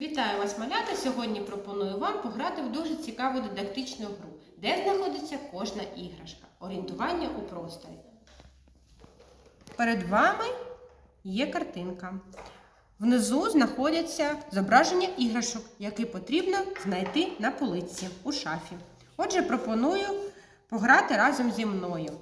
Вітаю вас, малята! Сьогодні пропоную вам пограти в дуже цікаву дидактичну гру, де знаходиться кожна іграшка. Орієнтування у просторі. Перед вами є картинка. Внизу знаходяться зображення іграшок, які потрібно знайти на полиці у шафі. Отже, пропоную пограти разом зі мною.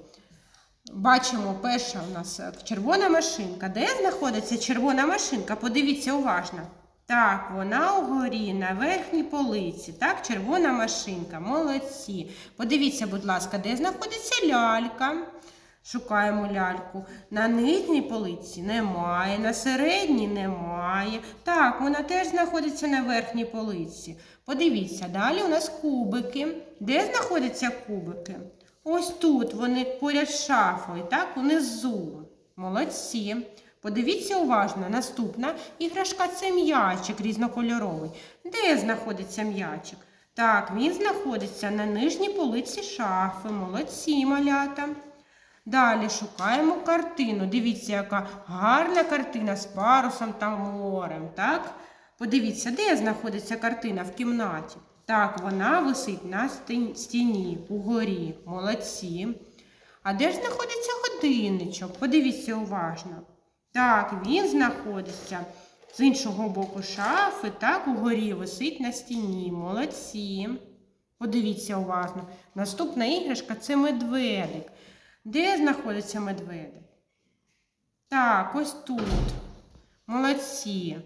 Бачимо, перша у нас е, червона машинка. Де знаходиться червона машинка? Подивіться уважно. Так, вона угорі на верхній полиці. Так, червона машинка. Молодці. Подивіться, будь ласка, де знаходиться лялька. Шукаємо ляльку. На нижній полиці немає, на середній немає. Так, вона теж знаходиться на верхній полиці. Подивіться, далі у нас кубики. Де знаходяться кубики? Ось тут вони поряд з шафою, так, унизу. Молодці. Подивіться уважно, наступна іграшка це м'ячик різнокольоровий. Де знаходиться м'ячик? Так, він знаходиться на нижній полиці шафи. Молодці малята. Далі шукаємо картину. Дивіться, яка гарна картина з парусом та морем. Так? Подивіться, де знаходиться картина в кімнаті. Так, вона висить на стін- стіні угорі. Молодці. А де ж знаходиться годинничок? Подивіться уважно. Так, він знаходиться з іншого боку шафи, так, угорі висить на стіні. Молодці. Подивіться уважно. Наступна іграшка це медведик. Де знаходиться медведик? Так, ось тут. Молодці.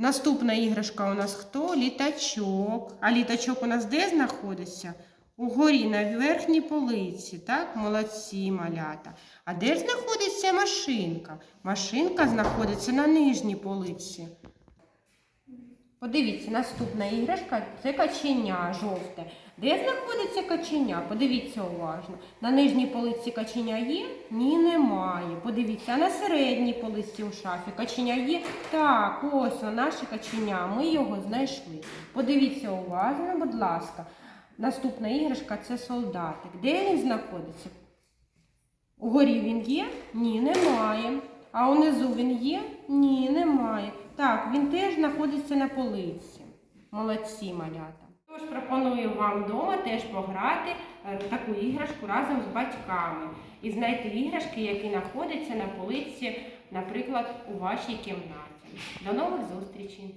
Наступна іграшка у нас хто? Літачок. А літачок у нас де знаходиться? Угорі на верхній полиці, так? Молодці малята. А де знаходиться машинка? Машинка знаходиться на нижній полиці. Подивіться, наступна іграшка це каченя жовте. Де знаходиться каченя? Подивіться уважно. На нижній полиці каченя є? Ні, немає. Подивіться, а на середній полиці у шафі каченя є? Так, ось воно наше каченя. Ми його знайшли. Подивіться уважно, будь ласка. Наступна іграшка це солдатик. Де він знаходиться? Угорі він є? Ні, немає. А унизу він є? Ні, немає. Так, він теж знаходиться на полиці. Молодці малята. Тож пропоную вам вдома теж пограти е, таку іграшку разом з батьками і знайти іграшки, які знаходяться на полиці, наприклад, у вашій кімнаті. До нових зустрічей!